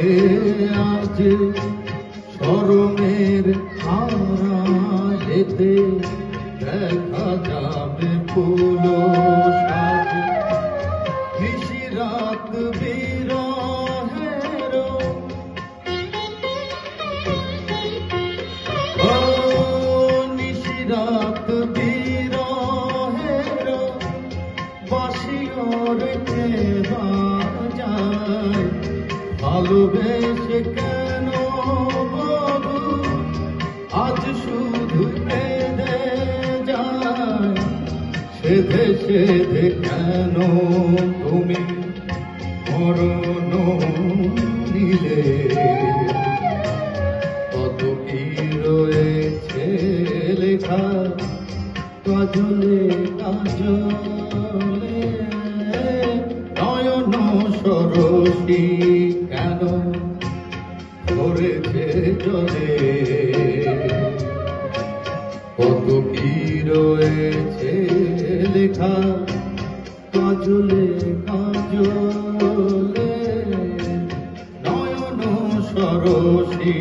আজ শরমের হারাতে দেখা যাবে ফুল সাজ। নিশি রাত বিরহের ও নিশি রাত বিরহের বাসিয়রকে বাজায়। ভালোবেসে কেন আজ শুধু কেঁদে যায়। সেধে সেধে কেন তুমি মরণ নিলে? কত কি রয়েছে লেখা, কাজলে কাজলে? ছুটি কেন করেছে চলে কত কি রয়েছে লেখা কাজলে কাজলে? নয়ন সরসী।